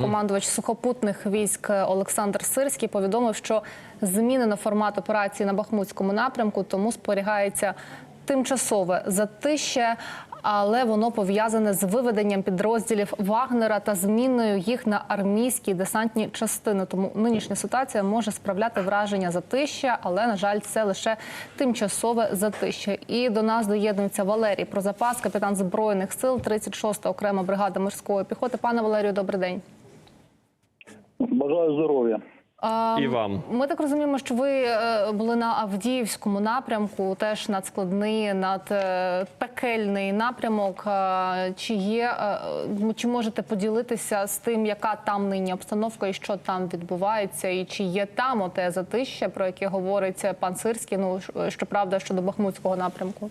Командувач сухопутних військ Олександр Сирський повідомив, що змінено формат операції на Бахмутському напрямку, тому спорягається тимчасове затище, але воно пов'язане з виведенням підрозділів Вагнера та зміною їх на армійські десантні частини. Тому нинішня ситуація може справляти враження затища, але на жаль, це лише тимчасове затище. І до нас доєднується Валерій Прозапас, капітан збройних сил, 36-та окрема бригада морської піхоти. Пане Валерію, добрий день. Бажаю здоров'я. А, І вам. Ми так розуміємо, що ви е, були на Авдіївському напрямку, теж надскладний, над е, пекельний напрямок. Чи є е, чи можете поділитися з тим, яка там нині обстановка і що там відбувається, і чи є там оте затище, про яке говорить пан Сирський? Ну щоправда, щодо Бахмутського напрямку?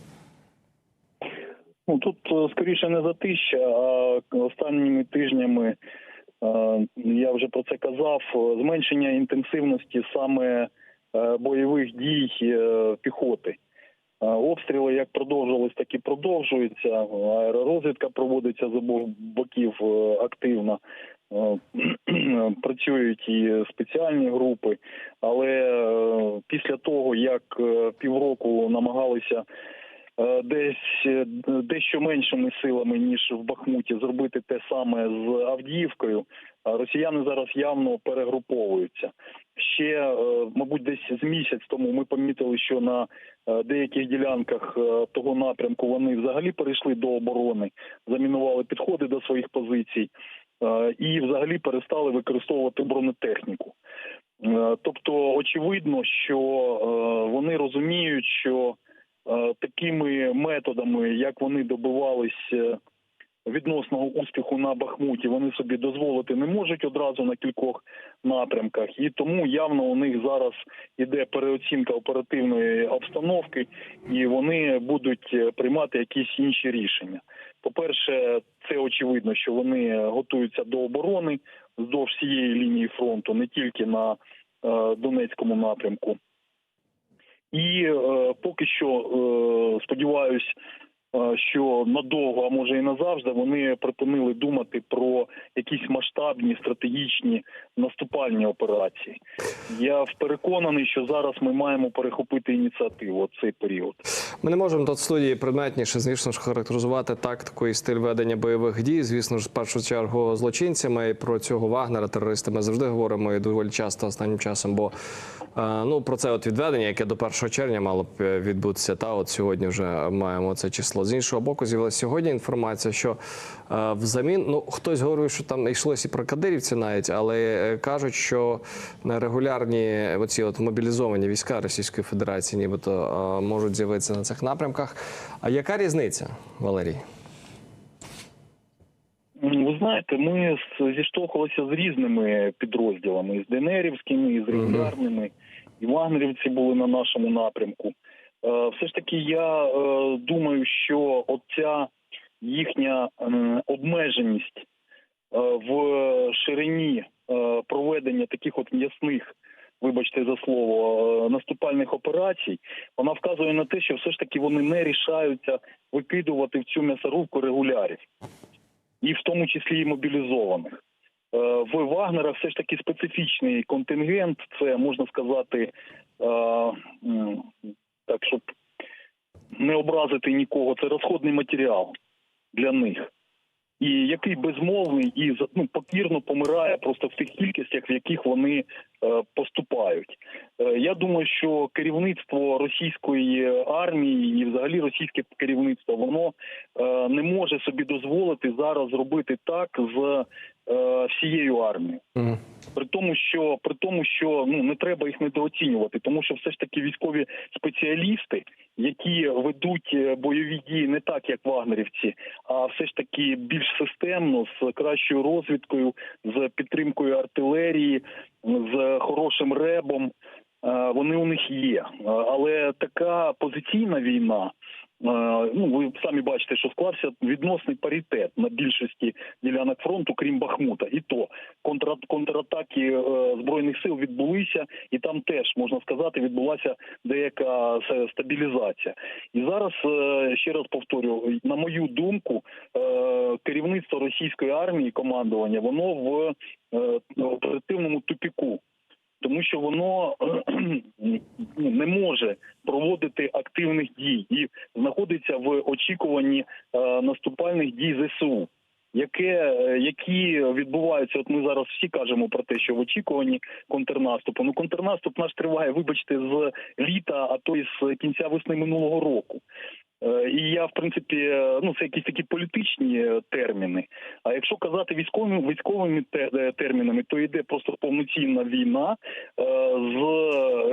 Ну тут скоріше не затища, а останніми тижнями я вже про це казав. е, Зменшення інтенсивності саме е, бойових дій е, піхоти. Е, Обстріли як продовжувались, так і продовжуються. Аеророзвідка проводиться з обох боків е, активно. Е, Працюють і спеціальні групи, але е, після того як е, півроку намагалися е, десь е, дещо меншими силами ніж в Бахмуті зробити те саме з Авдіївкою. Росіяни зараз явно перегруповуються. Ще, е, мабуть, десь з місяць тому ми помітили, що на е, деяких ділянках е, того напрямку вони взагалі перейшли до оборони, замінували підходи до своїх позицій е, і взагалі перестали використовувати бронетехніку. Е, Тобто, очевидно, що е, вони розуміють, що е, такими методами, як вони добивались е, відносного успіху на Бахмуті, вони собі дозволити не можуть одразу на кількох напрямках, і тому явно у них зараз іде переоцінка оперативної обстановки, і вони будуть е, приймати якісь інші рішення. По-перше, це очевидно, що вони готуються до оборони вздовж всієї лінії фронту, не тільки на е, Донецькому напрямку. І е, поки що е, сподіваюсь, що надовго, а може і назавжди, вони припинили думати про якісь масштабні стратегічні наступальні операції. Я переконаний, що зараз ми маємо перехопити ініціативу цей період. Ми не можемо тут в студії предметніше, звісно ж, характеризувати тактику і стиль ведення бойових дій. Звісно ж, в першу чергу злочинцями. І про цього Вагнера терориста ми завжди говоримо і доволі часто останнім часом. Бо е, ну про це от відведення, яке до 1 червня мало б е, відбутися. Та от сьогодні вже маємо це число. З іншого боку, з'явилася сьогодні інформація, що е, взамін ну хтось говорив, що там йшлося і про кадирівці навіть, але е, кажуть, що регулярні оці от мобілізовані війська Російської Федерації, нібито е, можуть з'явитися на цих напрямках. А яка різниця, Валерій? Ви знаєте, ми зіштовхувалися з різними підрозділами, і з ДНРівськими, і з регулярними, і вагнерівці були на нашому напрямку. Е, Все ж таки, я е, думаю, що оця їхня обмеженість е, в ширині проведення таких от м'ясних, вибачте за слово, наступальних операцій, вона вказує на те, що все ж таки вони не рішаються викидувати в цю м'ясорубку регулярів і в тому числі і мобілізованих. В Вагнера все ж таки специфічний контингент. Це можна сказати, так щоб не образити нікого. Це розходний матеріал для них. І який безмовний і ну, покірно помирає просто в тих кількостях, в яких вони е, поступають. Е, я думаю, що керівництво російської армії і взагалі російське керівництво воно е, не може собі дозволити зараз зробити так з всією армією. Мгм. При тому, що при тому, що ну не треба їх недооцінювати, тому що все ж таки військові спеціалісти, які ведуть е, бойові дії не так, як вагнерівці, а все ж таки більш системно з кращою розвідкою, з підтримкою артилерії, з хорошим ребом. е, Вони у них є, Е, але така позиційна війна, ну ви самі бачите, що склався відносний паритет на більшості ділянок фронту, крім Бахмута. І то контра, контратаки е, збройних сил відбулися, і там теж можна сказати, відбулася деяка стабілізація. І зараз е, ще раз повторю, на мою думку, е, керівництво російської армії, командування, воно в е, оперативному тупіку. Тому що воно ну, не може проводити активних дій знаходиться в очікуванні е, наступальних дій ЗСУ, яке, е, які відбуваються. От ми зараз всі кажемо про те, що в очікуванні контрнаступу. Ну контрнаступ наш триває, вибачте, з літа, а то й з кінця весни минулого року. Е, І я, в принципі, ну це якісь такі політичні терміни. А якщо казати військовими військовими термінами, то йде просто повноцінна війна з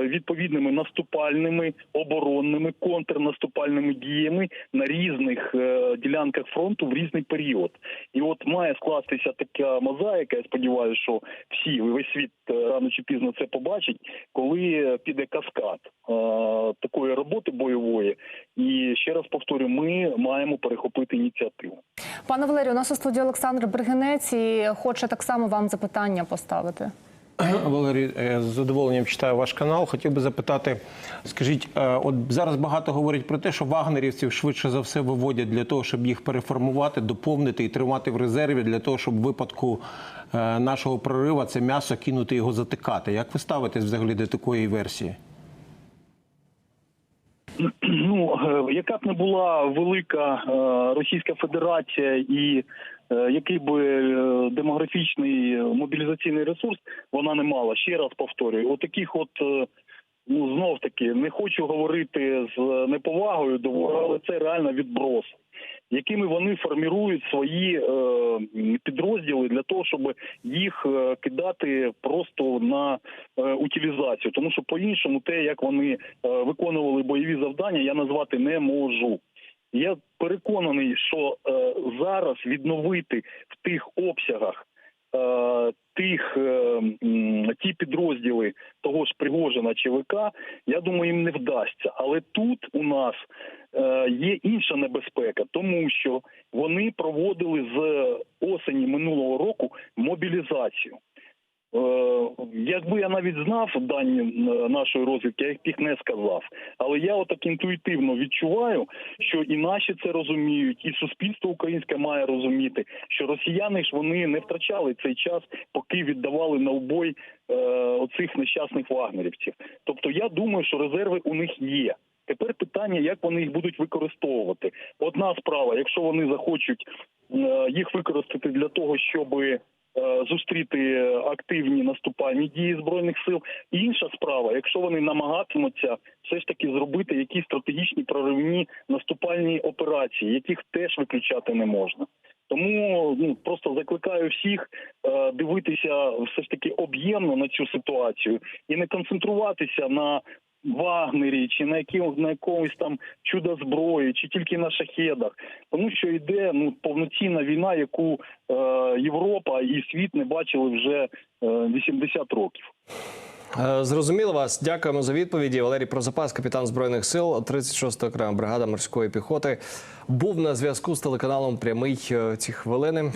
відповідними наступальними, оборонними, контрнаступальними діями на різних е, ділянках фронту в різний період. І от має скластися така мозаїка. Я сподіваюся, що всі весь світ е, рано чи пізно це побачить, коли піде каскад е, такої роботи бойової. І ще раз повторю, ми маємо перехопити ініціативу. Пане Валерію, у нас у студії Олександр Бергенець і хоче так само вам запитання поставити. Валерій, е, з задоволенням читаю ваш канал. Хотів би запитати, скажіть, е, от зараз багато говорять про те, що вагнерівців швидше за все виводять для того, щоб їх переформувати, доповнити і тримати в резерві для того, щоб в випадку е, нашого прориву це м'ясо кинути його затикати. Як ви ставитесь взагалі до такої версії? Ну е, яка б не була велика е, Російська Федерація і е, який би демографічний мобілізаційний ресурс вона не мала. Ще раз повторюю, от. е, Ну знов таки не хочу говорити з неповагою до але це реально відброс, якими вони формірують свої е, підрозділи для того, щоб їх е, кидати просто на е, утилізацію. Тому що по-іншому, те, як вони виконували бойові завдання, я назвати не можу. Я переконаний, що зараз відновити в тих обсягах тих е, ті підрозділи того ж Пригожина ЧВК, я думаю, їм не вдасться. Але тут у нас е, є інша небезпека, тому що вони проводили з осені минулого року мобілізацію. Е, Якби я навіть знав дані нашої розвідки, я їх не сказав. Але я отак інтуїтивно відчуваю, що і наші це розуміють, і суспільство українське має розуміти, що росіяни ж вони не втрачали цей час, поки віддавали на убой е, оцих нещасних вагнерівців. Тобто, я думаю, що резерви у них є. Тепер питання, як вони їх будуть використовувати. Одна справа, якщо вони захочуть е, їх використати для того, щоби зустріти активні наступальні дії збройних сил. Інша справа, якщо вони намагатимуться все ж таки зробити якісь стратегічні проривні наступальні операції, яких теж виключати не можна. Тому ну просто закликаю всіх е, дивитися все ж таки об'ємно на цю ситуацію і не концентруватися на Вагнері чи на якому на якомусь там чудо зброї, чи тільки на шахедах, тому що йде ну повноцінна війна, яку е, Європа і світ не бачили вже е, 80 років. Е, Зрозуміло вас. Дякуємо за відповіді. Валерій Прозапас, капітан збройних сил, 36-та окрема бригада морської піхоти, був на зв'язку з телеканалом Прямий е, ці хвилини.